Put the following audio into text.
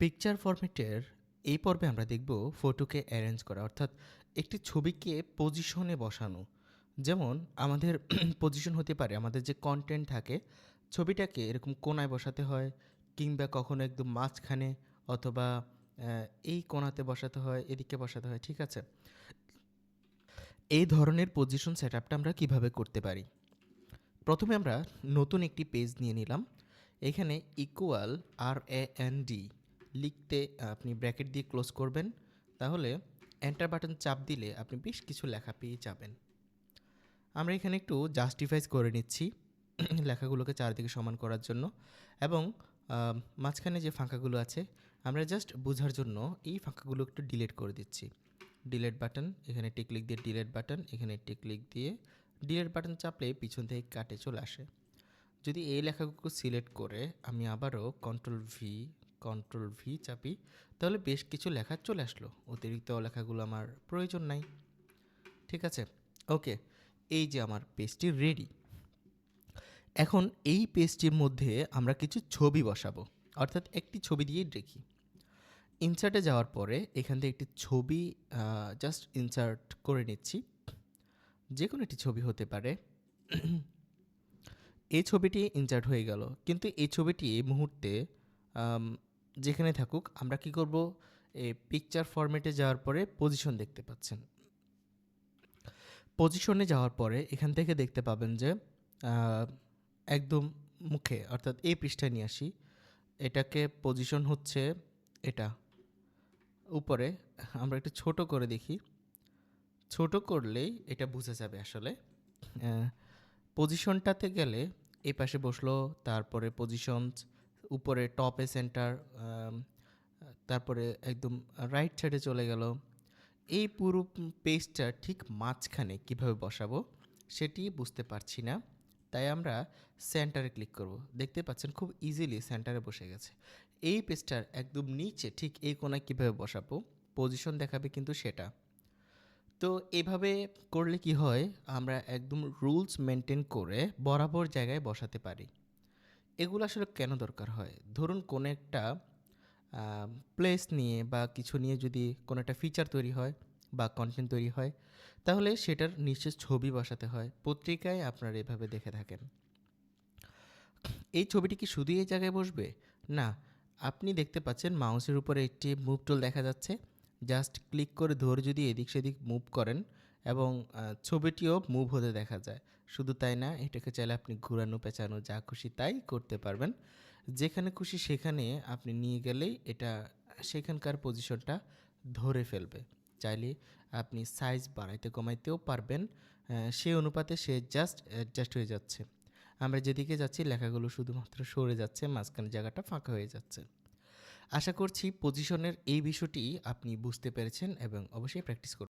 Picture ফরম্যাটের এই পর্বে আমরা দেখব ফটোকে অ্যারেঞ্জ করা, অর্থাৎ একটি ছবিকে পজিশনে বসানো। যেমন আমাদের পজিশন হতে পারে, আমাদের যে কন্টেন্ট থাকে, ছবিটাকে এরকম কোনায় বসাতে হয়, কিংবা কখনো একদম মাঝখানে অথবা এই কোণাতে বসাতে হয়, এদিকে বসাতে হয়, ঠিক আছে? এই ধরনের পজিশন সেট আপটা আমরা কীভাবে করতে পারি? প্রথমে আমরা নতুন একটি পেজ নিয়ে নিলাম। এখানে ইকুয়াল আর এ এন ডি লিখতে আপনি ব্র্যাকেট দিয়ে ক্লোজ করবেন, তাহলে এন্টার বাটন চাপ দিলে আপনি বেশ কিছু লেখা পেয়ে যাবেন। আমরা এখানে একটু জাস্টিফাইজ করে নিচ্ছি লেখাগুলোকে চারদিকে সমান করার জন্য এবং মাঝখানে যে ফাঁকাগুলো আছে, আমরা জাস্ট বোঝার জন্য এই ফাঁকাগুলো একটু ডিলিট করে দিচ্ছি। ডিলেট বাটন এখানে টিকলিক দিয়ে ডিলেট বাটন এখানে টিকলিক দিয়ে ডিলেট বাটন চাপলে পিছন থেকে কাটে চলে আসে। যদি এই লেখাগুলো সিলেক্ট করে আমি আবারও কন্ট্রোল ভি কন্ট্রোল ভি চাপি, তাহলে বেশ কিছু লেখা চলে আসলো। অতিরিক্ত লেখাগুলো আমার প্রয়োজন নাই। ঠিক আছে? ওকে, এই যে আমার পেজটি রেডি এখন এই পেজটির মধ্যে আমরা কিছু ছবি বসাবো, অর্থাৎ একটি ছবি দিয়েই দেখি। ইনসার্টে যাওয়ার পরে এখান থেকে একটি ছবি জাস্ট ইনসার্ট করে নিচ্ছি। যে কোনো একটি ছবি হতে পারে। এই ছবিটি ইনসার্ট হয়ে গেল। কিন্তু এই ছবিটি এই মুহূর্তে যেখানে থাকুক, আমরা কি করব? এই পিকচার ফরম্যাটে যাওয়ার পরে পজিশন দেখতে পাচ্ছেন। পজিশনে যাওয়ার পরে এখান থেকে দেখতে পাবেন যে একদম মুখে, অর্থাৎ এই পৃষ্ঠায় নিয়ে আসি। এটাকে পজিশন হচ্ছে এটা। উপরে আমরা একটু ছোট করে দেখি। ছোট করলেই এটা বোঝা যাবে আসলে। পজিশনটাতে গেলে এই পাশে বসল, তারপরে পজিশন উপরে টপে সেন্টার তারপরে একদম রাইট সাইডে চলে গেল। এই পুরো পেজটা ঠিক মাঝখানে কীভাবে বসাবো সেটি বুঝতে পারছি না, তাই আমরা সেন্টারে ক্লিক করব। দেখতে পাচ্ছেন খুব ইজিলি সেন্টারে বসে গেছে। এই পেজটার একদম নিচে ঠিক এই কোনায় কীভাবে বসাবো পজিশন দেখাবে কিন্তু সেটা। তো এভাবে করলে কি হয়, আমরা একদম রুলস মেনটেন করে বরাবর জায়গায় বসাতে পারি। এগুলো আসলে কেন দরকার হয়? ধরুন কোনো একটা প্লেস নিয়ে বা কিছু নিয়ে যদি কোনো একটা ফিচার তৈরি হয় বা কন্টেন্ট তৈরি হয়, তাহলে সেটার নিচে ছবি বসাতে হয়। পত্রিকায় আপনারা এভাবে দেখে থাকেন। এই ছবিটি কি শুধু এই জায়গায় বসবে? না, আপনি দেখতে পাচ্ছেন মাউসের উপরে একটি মুভ টুল দেখা যাচ্ছে। জাস্ট ক্লিক করে ধরে যদি এদিক সেদিক মুভ করেন এবং ছবিটিও মুভ হতে দেখা যায়। শুধু তাই না, এটাকে চাইলে আপনি ঘুরানো, পেঁচানো, যা খুশি তাই করতে পারবেন। যেখানে খুশি সেখানে আপনি নিয়ে গেলেই এটা সেখানকার পজিশনটা ধরে ফেলবে। চাইলে আপনি সাইজ বাড়াইতে, কমাইতেও পারবেন সেই অনুপাতে সে জাস্ট অ্যাডজাস্ট হয়ে যাচ্ছে। আমরা যেদিকে যাচ্ছি, লেখাগুলো শুধুমাত্র সরে যাচ্ছে মাঝখানে জায়গাটা ফাঁকা হয়ে যাচ্ছে। আশা করছি পজিশনের এই বিষয়টি আপনি বুঝতে পেরেছেন এবং অবশ্যই প্র্যাকটিস করুন